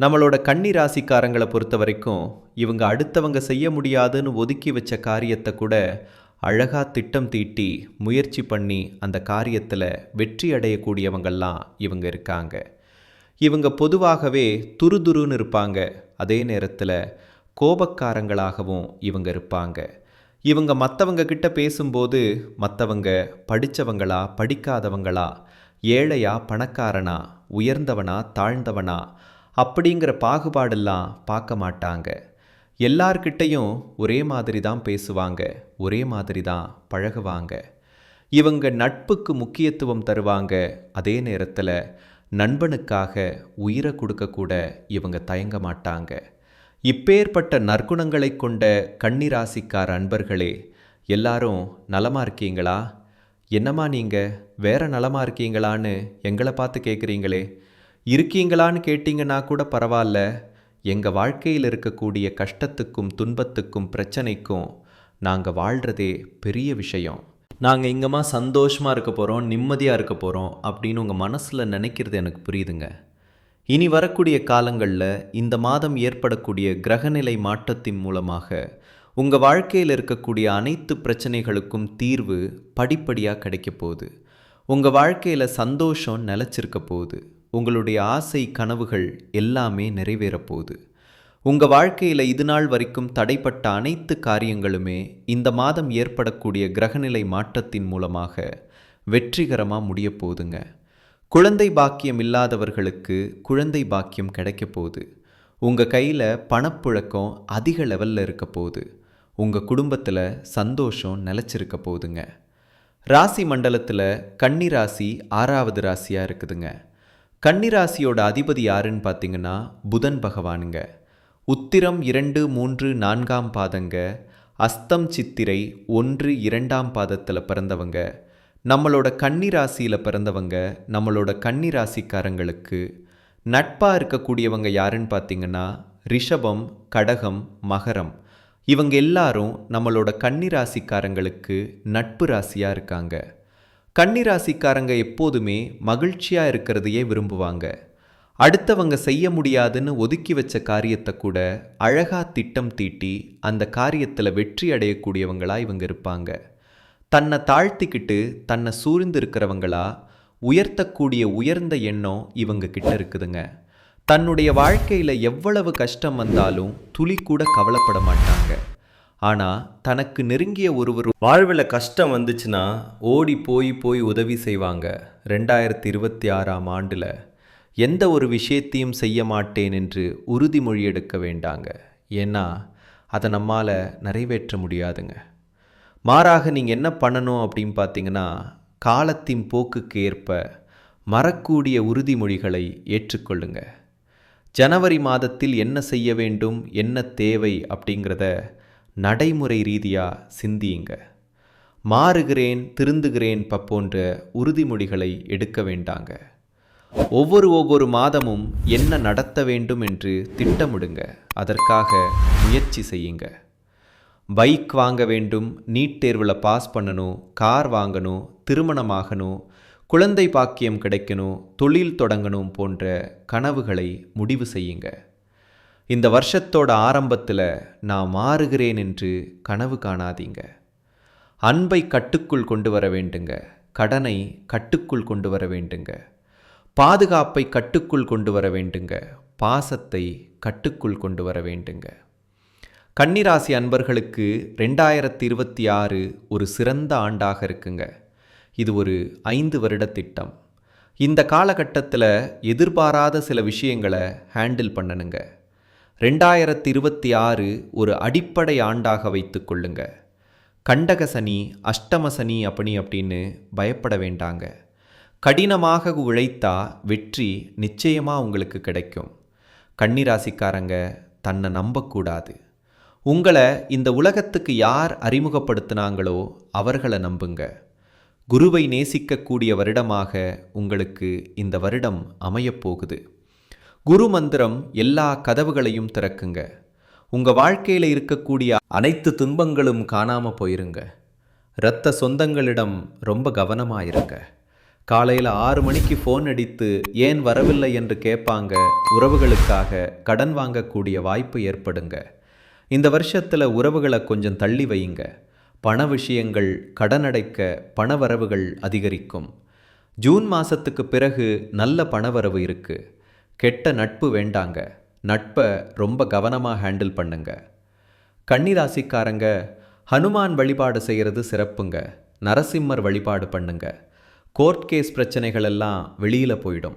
நம்மளோட கன்னி ராசிக்காரங்களை பொறுத்த வரைக்கும் இவங்க அடுத்தவங்க செய்ய முடியாதுன்னு ஒதுக்கி வச்ச காரியத்தை கூட அழகாக திட்டம் தீட்டி முயற்சி பண்ணி அந்த காரியத்தில் வெற்றி அடையக்கூடியவங்கள்லாம் இவங்க இருக்காங்க. இவங்க பொதுவாகவே துருதுருன்னு இருப்பாங்க. அதே நேரத்தில் கோபக்காரங்களாகவும் இவங்க இருப்பாங்க. இவங்க மற்றவங்க கிட்ட பேசும்போது மற்றவங்க படித்தவங்களா படிக்காதவங்களா ஏழையா பணக்காரனா உயர்ந்தவனா தாழ்ந்தவனா அப்படிங்கிற பாகுபாடெல்லாம் பார்க்க மாட்டாங்க. எல்லார்கிட்டையும் ஒரே மாதிரி தான் பேசுவாங்க ஒரே மாதிரி தான் பழகுவாங்க. இவங்க நட்புக்கு முக்கியத்துவம் தருவாங்க அதே நேரத்தில் நண்பனுக்காக உயிரை கொடுக்கக்கூட இவங்க தயங்க மாட்டாங்க. இப்பேற்பட்ட நற்குணங்களை கொண்ட கன்னிராசிக்கார அன்பர்களே எல்லாரும் நலமாக இருக்கீங்களா? என்னம்மா நீங்கள் வேற நலமாக இருக்கீங்களான்னு எங்களை பார்த்து கேட்குறீங்களே இருக்கீங்களான்னு கேட்டிங்கன்னா கூட பரவாயில்ல. எங்கள் வாழ்க்கையில் இருக்கக்கூடிய கஷ்டத்துக்கும் துன்பத்துக்கும் பிரச்சனைக்கும் நாங்கள் வாழ்கிறதே பெரிய விஷயம். நாங்கள் இங்கேமா சந்தோஷமாக இருக்க போகிறோம் நிம்மதியாக இருக்க போகிறோம் அப்படின்னு உங்கள் மனசில் நினைக்கிறது எனக்கு புரியுதுங்க. இனி வரக்கூடிய காலங்களில் இந்த மாதம் ஏற்படக்கூடிய கிரகநிலை மாற்றத்தின் மூலமாக உங்கள் வாழ்க்கையில் இருக்கக்கூடிய அனைத்து பிரச்சனைகளுக்கும் தீர்வு படிப்படியாக கிடைக்க போகுது. உங்கள் வாழ்க்கையில் சந்தோஷம் நிலச்சிருக்க போகுது. உங்களுடைய ஆசை கனவுகள் எல்லாமே நிறைவேறப்போகுது. உங்கள் வாழ்க்கையில் இது நாள் வரைக்கும் தடைப்பட்ட அனைத்து காரியங்களுமே இந்த மாதம் ஏற்படக்கூடிய கிரகநிலை மாற்றத்தின் மூலமாக வெற்றிகரமாக முடிய போகுதுங்க. குழந்தை பாக்கியம் இல்லாதவர்களுக்கு குழந்தை பாக்கியம் கிடைக்க போகுது. உங்கள் கையில் பணப்புழக்கம் அதிக லெவலில் இருக்க போகுது. உங்கள் குடும்பத்தில் சந்தோஷம் நிலச்சிருக்க போகுதுங்க. ராசி மண்டலத்தில் கன்னி ராசி ஆறாவது ராசியாக இருக்குதுங்க. கன்னிராசியோட அதிபதி யாருன்னு பார்த்தீங்கன்னா புதன் பகவானுங்க. உத்திரம் இரண்டு மூன்று நான்காம் பாதங்க. அஸ்தம் சித்திரை ஒன்று இரண்டாம் பாதத்தில் பிறந்தவங்க. நம்மளோட கன்னிராசியில் பிறந்தவங்க நம்மளோட கன்னிராசிக்காரங்களுக்கு. நட்பாக இருக்கக்கூடியவங்க யாருன்னு பார்த்தீங்கன்னா ரிஷபம் கடகம் மகரம். இவங்க எல்லாரும் நம்மளோட கன்னிராசிக்காரங்களுக்கு நட்பு ராசியாக இருக்காங்க. கன்னிராசிக்காரங்க எப்போதுமே மகிழ்ச்சியாக இருக்கிறதையே விரும்புவாங்க. அடுத்தவங்க செய்ய முடியாதுன்னு ஒதுக்கி வச்ச காரியத்தை கூட அழகாக திட்டம் தீட்டி அந்த காரியத்தில் வெற்றி அடையக்கூடியவங்களா இவங்க இருப்பாங்க. தன்னை தாழ்த்திக்கிட்டு தன்னை சூழ்ந்து இருக்கிறவங்களா உயர்த்தக்கூடிய உயர்ந்த எண்ணம் இவங்க கிட்ட இருக்குதுங்க. தன்னுடைய வாழ்க்கையில் எவ்வளவு கஷ்டம் வந்தாலும் துளி கூட கவலைப்பட மாட்டாங்க. ஆனால் தனக்கு நெருங்கிய ஒருவர் வாழ்வில் கஷ்டம் வந்துச்சுன்னா ஓடி போய் போய் உதவி செய்வாங்க. ரெண்டாயிரத்தி இருபத்தி ஆறாம் ஆண்டில் எந்த ஒரு விஷயத்தையும் செய்ய மாட்டேன் என்று உறுதிமொழி எடுக்க வேண்டாங்க. ஏன்னா அதை நம்மால் நிறைவேற்ற முடியாதுங்க. மாறாக நீங்கள் என்ன பண்ணணும் அப்படின்னு பார்த்தீங்கன்னா காலத்தின் போக்குக்கு ஏற்ப மறக்கூடிய உறுதிமொழிகளை ஏற்றுக்கொள்ளுங்க. ஜனவரி மாதத்தில் என்ன செய்ய வேண்டும் என்ன தேவை அப்படிங்கிறத நடைமுறை ரீதியாக சிந்தியுங்க. மாறுகிறேன் திருந்துகிறேன் ப போன்ற உறுதிமொழிகளை எடுக்க வேண்டாங்க. ஒவ்வொரு ஒவ்வொரு மாதமும் என்ன நடத்த வேண்டும் என்று திட்டமிடுங்க. அதற்காக முயற்சி செய்யுங்க. பைக் வாங்க வேண்டும் நீட் தேர்வில் பாஸ் பண்ணணும் கார் வாங்கணும் திருமணமாகணும் குழந்தை பாக்கியம் கிடைக்கணும் தொழில் தொடங்கணும் போன்ற கனவுகளை முடிவு செய்யுங்க. இந்த வருஷத்தோட ஆரம்பத்தில் நான் மாறுகிறேன் என்று கனவு காணாதீங்க. அன்பை கட்டுக்குள் கொண்டு வர வேண்டுங்க. கடனை கட்டுக்குள் கொண்டு வர வேண்டுங்க. பாதுகாப்பை கட்டுக்குள் கொண்டு வர வேண்டுங்க. பாசத்தை கட்டுக்குள் கொண்டு வர வேண்டுங்க. கன்னிராசி அன்பர்களுக்கு ரெண்டாயிரத்தி இருபத்தி ஆறு ஒரு சிறந்த ஆண்டாக இருக்குங்க. இது ஒரு ஐந்து வருட திட்டம். இந்த காலகட்டத்தில் எதிர்பாராத சில விஷயங்களை ஹேண்டில் பண்ணணுங்க. ரெண்டாயிரத்தி இருபத்தி ஆறு ஒரு அடிப்படை ஆண்டாக வைத்து கொள்ளுங்க. கண்டக சனி அஷ்டம சனி அப்படி அப்படின்னு பயப்பட வேண்டாங்க. கடினமாக உழைத்தா வெற்றி நிச்சயமாக உங்களுக்கு கிடைக்கும். கன்னிராசிக்காரங்க தன்னை நம்பக்கூடாது. உங்களை இந்த உலகத்துக்கு யார் அறிமுகப்படுத்தினாங்களோ அவர்களை நம்புங்க. குருவை நேசிக்கக்கூடிய வருடமாக உங்களுக்கு இந்த வருடம் அமையப்போகுது. குரு மந்திரம் எல்லா கதவுகளையும் திறக்குங்க. உங்கள் வாழ்க்கையில் இருக்கக்கூடிய அனைத்து துன்பங்களும் காணாமல் போயிருங்க. இரத்த சொந்தங்களிடம் ரொம்ப கவனமாக இருங்க காலையில் ஆறு மணிக்கு ஃபோன் அடித்து ஏன் வரவில்லை என்று கேட்பாங்க உறவுகளுக்காக கடன் வாங்கக்கூடிய வாய்ப்பு ஏற்படுங்க. இந்த வருஷத்தில் உறவுகளை கொஞ்சம் தள்ளி வையுங்க பண விஷயங்கள் கடன் அடைக்க பணவரவுகள் அதிகரிக்கும். ஜூன் மாதத்துக்கு பிறகு நல்ல பணவரவு இருக்குது கெட்ட நட்பு வேண்டாங்க. நட்பை ரொம்ப கவனமாக ஹேண்டில் பண்ணுங்க. கன்னிராசிக்காரங்க ஹனுமான் வழிபாடு செய்கிறது சிறப்புங்க. நரசிம்மர் வழிபாடு பண்ணுங்க. கோர்ட் கேஸ் பிரச்சனைகள் எல்லாம் வெளியில் போயிடும்.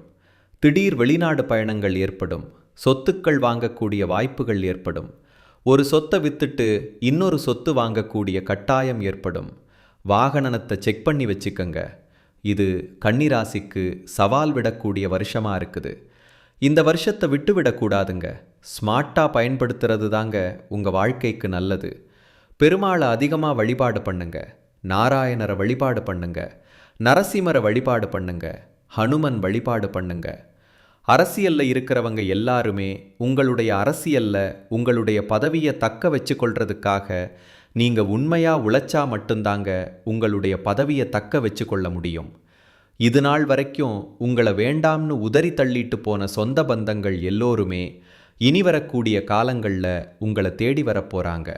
திடீர் வெளிநாடு பயணங்கள் ஏற்படும். சொத்துக்கள் வாங்கக்கூடிய வாய்ப்புகள் ஏற்படும். ஒரு சொத்தை வித்துட்டு இன்னொரு சொத்து வாங்கக்கூடிய கட்டாயம் ஏற்படும். வாகனத்தை செக் பண்ணி வச்சுக்கங்க. இது கன்னிராசிக்கு சவால் விடக்கூடிய வருஷமாக இருக்குது. இந்த வருஷத்தை விட்டுவிடக்கூடாதுங்க. ஸ்மார்ட்டாக பயன்படுத்துறது தாங்க உங்கள் வாழ்க்கைக்கு நல்லது. பெருமாளை அதிகமாக வழிபாடு பண்ணுங்க. நாராயணரை வழிபாடு பண்ணுங்க. நரசிம்மரை வழிபாடு பண்ணுங்க. ஹனுமன் வழிபாடு பண்ணுங்க. அரசியலில் இருக்கிறவங்க எல்லாருமே உங்களுடைய அரசியலில் உங்களுடைய பதவியை தக்க வச்சுக்கொள்றதுக்காக நீங்கள் உண்மையாக உழைச்சா மட்டும்தாங்க உங்களுடைய பதவியை தக்க வச்சுக்கொள்ள முடியும். இது நாள் வரைக்கும் உங்களை வேண்டாம்னு உதறி தள்ளிட்டு போன சொந்த பந்தங்கள் எல்லோருமே இனி வரக்கூடிய காலங்களில் உங்களை தேடி வரப்போகிறாங்க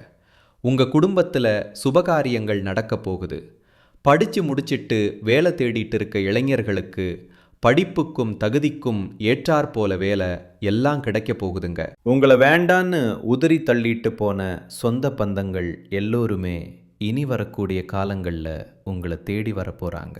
உங்கள் குடும்பத்தில் சுபகாரியங்கள் நடக்க போகுது. படித்து முடிச்சிட்டு வேலை தேடிட்டு இருக்க இளைஞர்களுக்கு படிப்புக்கும் தகுதிக்கும் ஏற்றாற் போல வேலை எல்லாம் கிடைக்க போகுதுங்க. உங்களை வேண்டான்னு உதிரி தள்ளிட்டு போன சொந்த பந்தங்கள் எல்லோருமே இனி வரக்கூடிய காலங்களில் உங்களை தேடி வரப்போகிறாங்க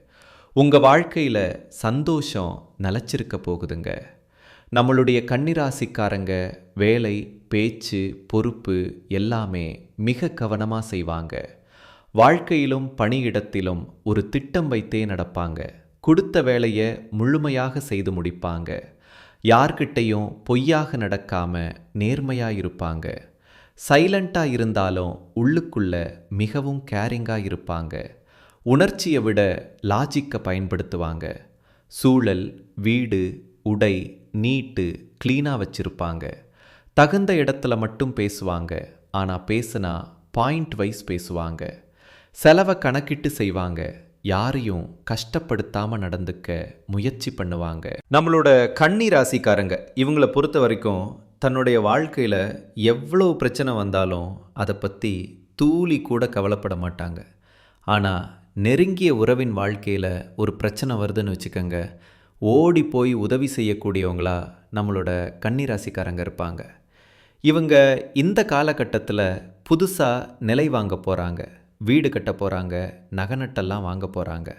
உங்கள் வாழ்க்கையில் சந்தோஷம் நிலச்சிருக்க போகுதுங்க. நம்மளுடைய கன்னிராசிக்காரங்க வேலை பேச்சு பொறுப்பு எல்லாமே மிக கவனமாக செய்வாங்க. வாழ்க்கையிலும் பணியிடத்திலும் ஒரு திட்டம் வைத்தே நடப்பாங்க. கொடுத்த வேலையை முழுமையாக செய்து முடிப்பாங்க. யார்கிட்டையும் பொய்யாக நடக்காம நேர்மையாக இருப்பாங்க. சைலண்ட்டாக இருந்தாலும் உள்ளுக்குள்ள மிகவும் கேரிங்காக இருப்பாங்க. உணர்ச்சியை விட லாஜிக்கை பயன்படுத்துவாங்க. சூழல் வீடு உடை நீட்டு க்ளீனாக வச்சுருப்பாங்க. தகுந்த இடத்துல மட்டும் பேசுவாங்க. ஆனால் பேசுனா பாயிண்ட் வைஸ் பேசுவாங்க. செலவை கணக்கிட்டு செய்வாங்க. யாரையும் கஷ்டப்படுத்தாம நடந்துக்க முயற்சி பண்ணுவாங்க. நம்மளோட கண்ணி ராசிக்காரங்க இவங்கள பொறுத்த வரைக்கும் தன்னுடைய வாழ்க்கையில் எவ்வளோ பிரச்சனை வந்தாலும் அதை பற்றி தூளி கூட கவலைப்பட மாட்டாங்க. ஆனால் நெருங்கிய உறவின் வாழ்க்கையில் ஒரு பிரச்சனை வருதுன்னு வச்சுக்கோங்க. ஓடி போய் உதவி செய்யக்கூடியவங்களா நம்மளோட கன்னிராசிக்காரங்க இருப்பாங்க. இவங்க இந்த காலகட்டத்தில் புதுசாக நிலை வாங்க போகிறாங்க வீடு கட்ட போகிறாங்க நகநட்டெல்லாம் வாங்க போகிறாங்க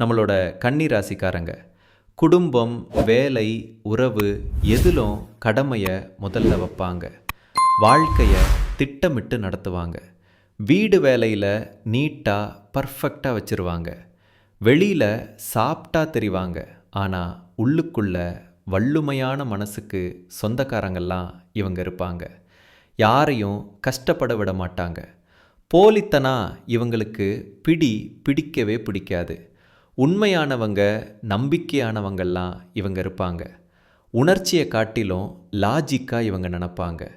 நம்மளோட கன்னிராசிக்காரங்க குடும்பம் வேலை உறவு எதிலும் கடமையை முதல்ல வைப்பாங்க. வாழ்க்கையை திட்டமிட்டு நடத்துவாங்க. வீடு வேலையில் நீட்டாக பர்ஃபெக்டாக வச்சுருவாங்க. வெளியில் சாப்பிட்டா தெரிவாங்க. ஆனால் உள்ளுக்குள்ள வள்ளுமையான மனசுக்கு சொந்தக்காரங்கெல்லாம் இவங்க இருப்பாங்க. யாரையும் கஷ்டப்பட விட மாட்டாங்க. போலித்தனா இவங்களுக்கு பிடி பிடிக்கவே பிடிக்காது. உண்மையானவங்க நம்பிக்கையானவங்கெல்லாம் இவங்க இருப்பாங்க. உணர்ச்சியை காட்டிலும் லாஜிக்காக இவங்க நினப்பாங்க.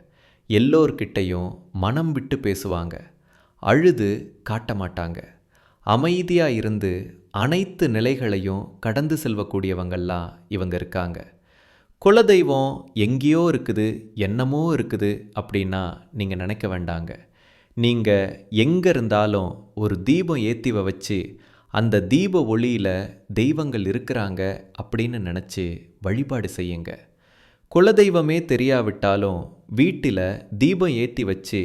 எல்லோர்கிட்டையும் மனம் விட்டு பேசுவாங்க. அழுது காட்ட மாட்டாங்க. அமைதியாக இருந்து அனைத்து நிலைகளையும் கடந்து செல்வக்கூடியவங்கள்லாம் இவங்க இருக்காங்க. குலதெய்வம் எங்கேயோ இருக்குது என்னமோ இருக்குது அப்படின்னா நீங்கள் நினைக்க வேண்டாங்க. நீங்கள் எங்கே இருந்தாலும் ஒரு தீபம் ஏற்றி வச்சு அந்த தீப ஒளியில் தெய்வங்கள் இருக்கிறாங்க அப்படின்னு நினச்சி வழிபாடு செய்யுங்க. குலதெய்வமே தெரியாவிட்டாலும் வீட்டில் தீபம் ஏற்றி வச்சு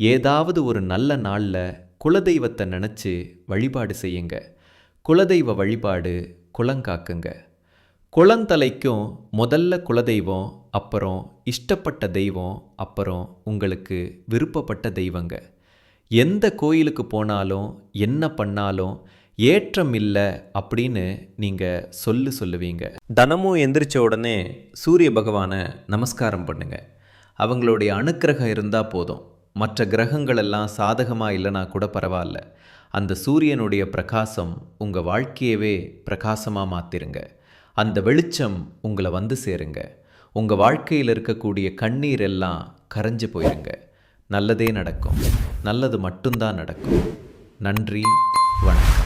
ஏதாவது ஒரு நல்ல நாளில் குலதெய்வத்தை நினச்சி வழிபாடு செய்யுங்க. குலதெய்வ வழிபாடு குலங்காக்குங்க. குளந்தலைக்கும் முதல்ல குலதெய்வம் அப்புறம் இஷ்டப்பட்ட தெய்வம் அப்புறம் உங்களுக்கு விருப்பப்பட்ட தெய்வங்க. எந்த கோயிலுக்கு போனாலும் என்ன பண்ணாலும் ஏற்றம் இல்லை அப்படின்னு நீங்கள் சொல்லு சொல்லுவீங்க. தினமும் எந்திரிச்ச உடனே சூரிய பகவானை நமஸ்காரம் பண்ணுங்க. அவங்களுடைய அனுக்கிரகம் இருந்தால் போதும். மற்ற கிரகங்களெல்லாம் சாதகமாக இல்லைனா கூட பரவாயில்ல. அந்த சூரியனுடைய பிரகாசம் உங்கள் வாழ்க்கையவே பிரகாசமாக மாற்றிருங்க அந்த வெளிச்சம் உங்களை வந்து சேருங்க. உங்கள் வாழ்க்கையில் இருக்கக்கூடிய கண்ணீர் எல்லாம் கரைஞ்சு போயிருங்க. நல்லதே நடக்கும். நல்லது மட்டும்தான் நடக்கும். நன்றி. வணக்கம்.